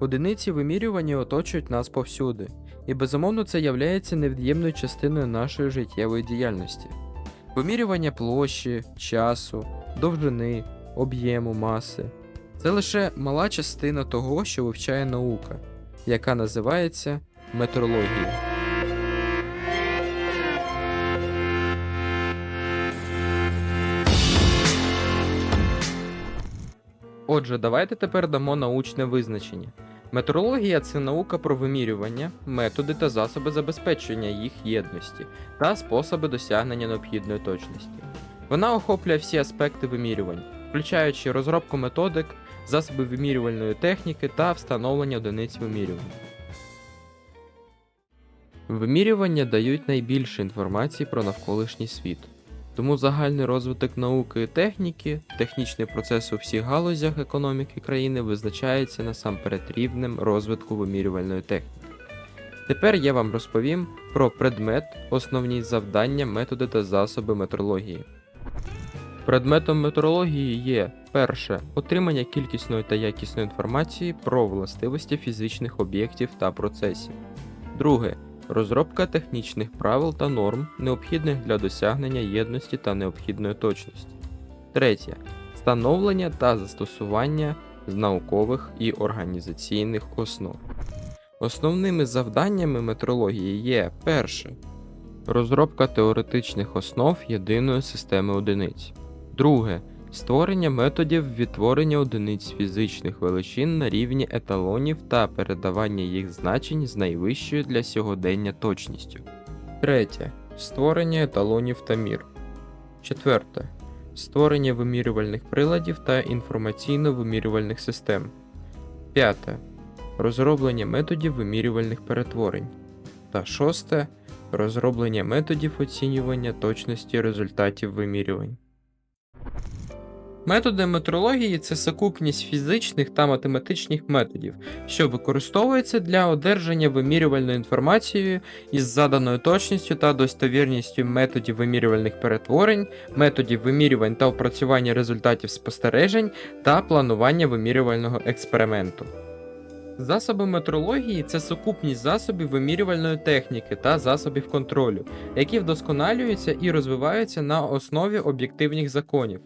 Одиниці вимірювання оточують нас повсюди, і безумовно це являється невід'ємною частиною нашої життєвої діяльності. Вимірювання площі, часу, довжини, об'єму, маси це лише мала частина того, що вивчає наука, яка називається метрологія. Отже, давайте тепер дамо научне визначення. Метрологія це наука про вимірювання, методи та засоби забезпечення їх єдності та способи досягнення необхідної точності. Вона охоплює всі аспекти вимірювань, включаючи розробку методик, засоби вимірювальної техніки та встановлення одиниць вимірювання. Вимірювання дають найбільше інформації про навколишній світ. Тому загальний розвиток науки і техніки, технічний процес у всіх галузях економіки країни визначається насамперед рівнем розвитку вимірювальної техніки. Тепер я вам розповім про предмет, основні завдання, методи та засоби метрології. Предметом метрології є перше отримання кількісної та якісної інформації про властивості фізичних об'єктів та процесів. Друге розробка технічних правил та норм, необхідних для досягнення єдності та необхідної точності. Третє. Становлення та застосування з наукових і організаційних основ. Основними завданнями метрології є перше. Розробка теоретичних основ єдиної системи одиниць. Друге. Створення методів відтворення одиниць фізичних величин на рівні еталонів та передавання їх значень з найвищою для сьогодення точністю. Третє. Створення еталонів та мір. Четверте. Створення вимірювальних приладів та інформаційно-вимірювальних систем. П'яте. Розроблення методів вимірювальних перетворень. Та шосте. Розроблення методів оцінювання точності результатів вимірювань. Методи метрології це сукупність фізичних та математичних методів, що використовуються для одержання вимірювальної інформації із заданою точністю та достовірністю методів вимірювальних перетворень, методів вимірювань та опрацювання результатів спостережень та планування вимірювального експерименту. Засоби метрології це сукупність засобів вимірювальної техніки та засобів контролю, які вдосконалюються і розвиваються на основі об'єктивних законів.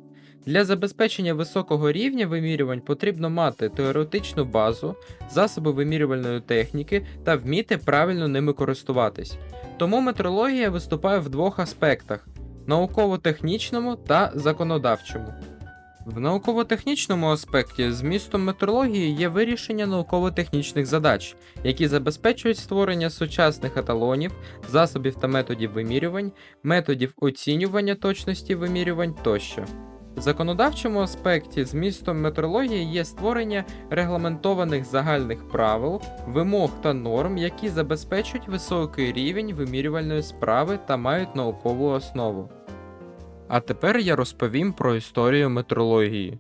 Для забезпечення високого рівня вимірювань потрібно мати теоретичну базу, засоби вимірювальної техніки та вміти правильно ними користуватись. Тому метрологія виступає в двох аспектах: науково-технічному та законодавчому. В науково-технічному аспекті змістом метрології є вирішення науково-технічних задач, які забезпечують створення сучасних еталонів, засобів та методів вимірювань, методів оцінювання точності вимірювань тощо. Законодавчому аспекті змістом метрології є створення регламентованих загальних правил, вимог та норм, які забезпечують високий рівень вимірювальної справи та мають наукову основу. А тепер я розповім про історію метрології.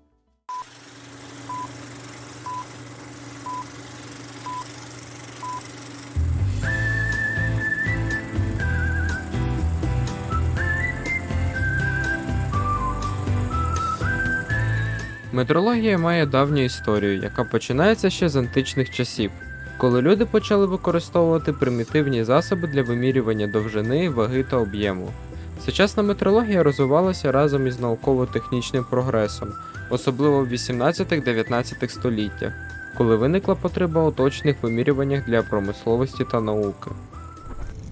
Метрологія має давню історію, яка починається ще з античних часів, коли люди почали використовувати примітивні засоби для вимірювання довжини, ваги та об'єму. Сучасна метрологія розвивалася разом із науково-технічним прогресом, особливо в 18-19 століттях, коли виникла потреба у точних вимірюваннях для промисловості та науки.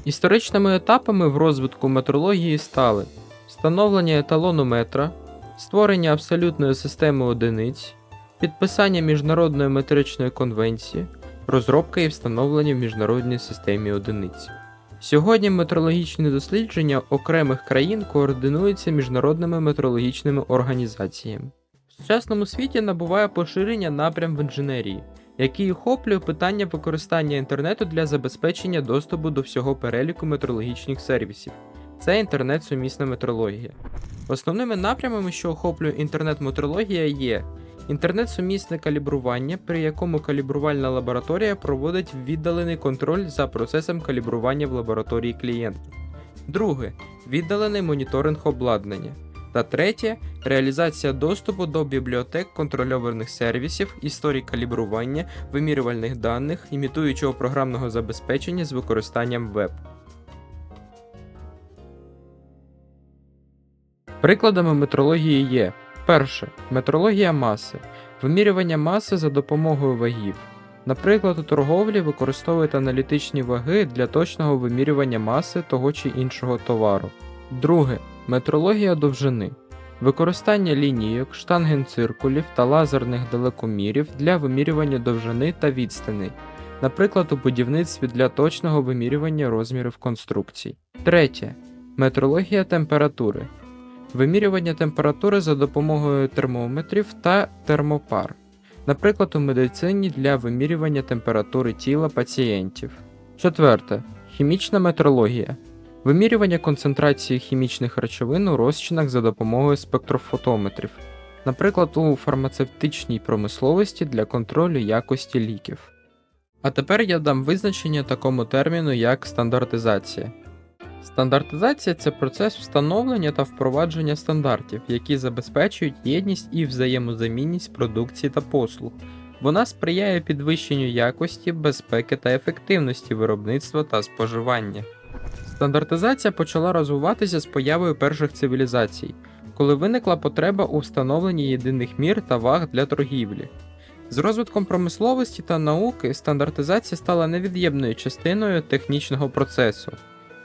Історичними етапами в розвитку метрології стали встановлення еталону метра, створення абсолютної системи одиниць, підписання міжнародної метричної конвенції, розробка і встановлення в міжнародній системі одиниць. Сьогодні метрологічні дослідження окремих країн координуються міжнародними метрологічними організаціями. В сучасному світі набуває поширення напрям в інженерії, який охоплює питання використання інтернету для забезпечення доступу до всього переліку метрологічних сервісів. Це інтернет-сумісна метрологія. Основними напрямами, що охоплює інтернет-метрологія, є інтернет-сумісне калібрування, при якому калібрувальна лабораторія проводить віддалений контроль за процесом калібрування в лабораторії клієнта. Друге віддалений моніторинг обладнання. Та третє реалізація доступу до бібліотек контрольованих сервісів, історій калібрування, вимірювальних даних, імітуючого програмного забезпечення з використанням веб. Прикладами метрології є перше метрологія маси, вимірювання маси за допомогою вагів. Наприклад, у торговлі використовують аналітичні ваги для точного вимірювання маси того чи іншого товару. Друге метрологія довжини. Використання лінійок, штангенциркулів та лазерних далекомірів для вимірювання довжини та відстаней, наприклад, у будівництві для точного вимірювання розмірів конструкцій. Третє метрологія температури. Вимірювання температури за допомогою термометрів та термопар, наприклад, у медицині для вимірювання температури тіла пацієнтів. Четверте. Хімічна метрологія. Вимірювання концентрації хімічних речовин у розчинах за допомогою спектрофотометрів, наприклад, у фармацевтичній промисловості для контролю якості ліків. А тепер я дам визначення такому терміну, як стандартизація. Стандартизація це процес встановлення та впровадження стандартів, які забезпечують єдність і взаємозамінність продукції та послуг. Вона сприяє підвищенню якості, безпеки та ефективності виробництва та споживання. Стандартизація почала розвиватися з появою перших цивілізацій, коли виникла потреба у встановленні єдиних мір та ваг для торгівлі. З розвитком промисловості та науки стандартизація стала невід'ємною частиною технічного процесу.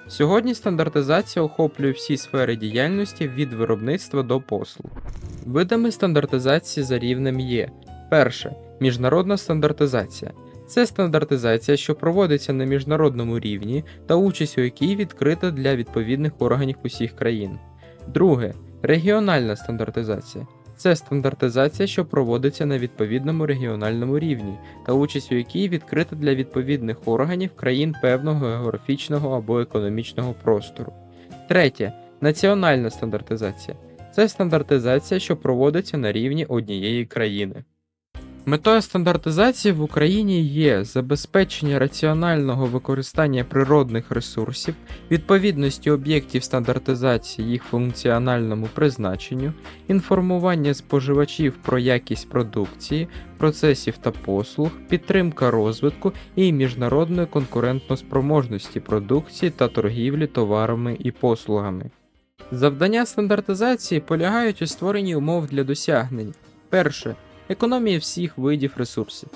Сьогодні стандартизація охоплює всі сфери діяльності від виробництва до послуг. Видами стандартизації за рівнем є: перше міжнародна стандартизація. Це стандартизація, що проводиться на міжнародному рівні та участь у якій відкрита для відповідних органів усіх країн. Друге регіональна стандартизація. Це стандартизація, що проводиться на відповідному регіональному рівні, та участь у якій відкрита для відповідних органів країн певного географічного або економічного простору. Третє національна стандартизація. Це стандартизація, що проводиться на рівні однієї країни. Метою стандартизації в Україні є забезпечення раціонального використання природних ресурсів, відповідності об'єктів стандартизації їх функціональному призначенню, інформування споживачів про якість продукції, процесів та послуг, підтримка розвитку і міжнародної конкурентноспроможності продукції та торгівлі товарами і послугами. Завдання стандартизації полягають у створенні умов для досягнень. Перше економія всіх видів ресурсів.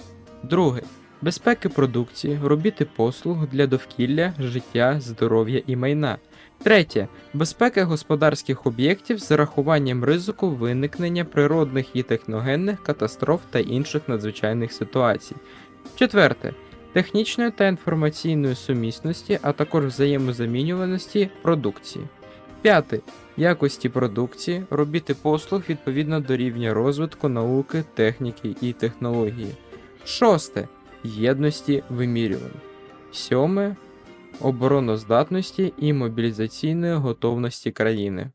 Друге безпеки продукції, робіт і послуг для довкілля, життя, здоров'я і майна. Третє безпека господарських об'єктів з зарахуванням ризику виникнення природних і техногенних катастроф та інших надзвичайних ситуацій. Четверте технічної та інформаційної сумісності, а також взаємозамінюваності продукції. П'яте якості продукції, робіт і послуг відповідно до рівня розвитку науки, техніки і технології. Шосте єдності вимірювань. Сьоме обороноздатності і мобілізаційної готовності країни.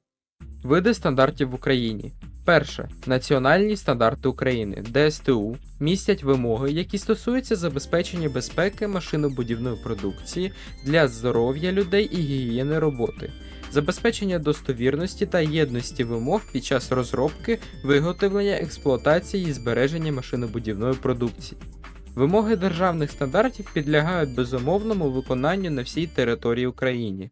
Види стандартів в Україні. Перше. Національні стандарти України ДСТУ містять вимоги, які стосуються забезпечення безпеки машинобудівної продукції для здоров'я людей і гігієни роботи забезпечення достовірності та єдності вимог під час розробки, виготовлення, експлуатації і збереження машинобудівної продукції. Вимоги державних стандартів підлягають безумовному виконанню на всій території України.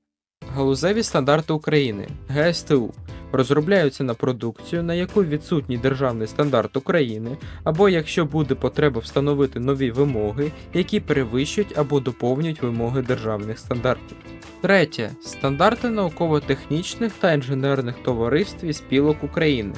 Галузеві стандарти України ГСТУ розробляються на продукцію, на яку відсутній державний стандарт України, або якщо буде потреба встановити нові вимоги, які перевищують або доповнюють вимоги державних стандартів. Третє. Стандарти науково-технічних та інженерних товариств і спілок України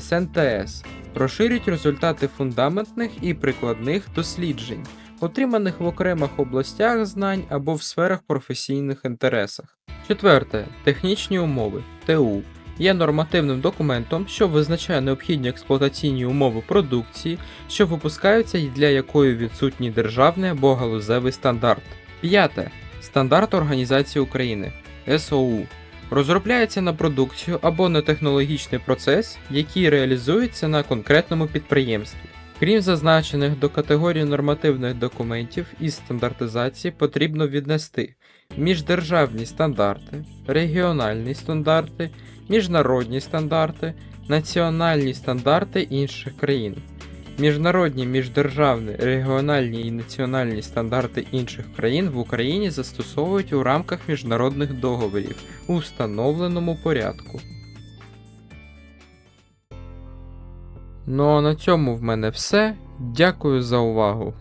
СНТС розширюють результати фундаментних і прикладних досліджень, отриманих в окремих областях знань або в сферах професійних інтересах. Четверте. Технічні умови ТУ є нормативним документом, що визначає необхідні експлуатаційні умови продукції, що випускаються і для якої відсутній державний або галузевий стандарт. П'яте. Стандарт Організації України СОУ розробляється на продукцію або на технологічний процес, який реалізується на конкретному підприємстві. Крім зазначених до категорії нормативних документів із стандартизації потрібно віднести міждержавні стандарти, регіональні стандарти, міжнародні стандарти, національні стандарти інших країн. Міжнародні, міждержавні, регіональні і національні стандарти інших країн в Україні застосовують у рамках міжнародних договорів у встановленому порядку. Ну а на цьому в мене все. Дякую за увагу.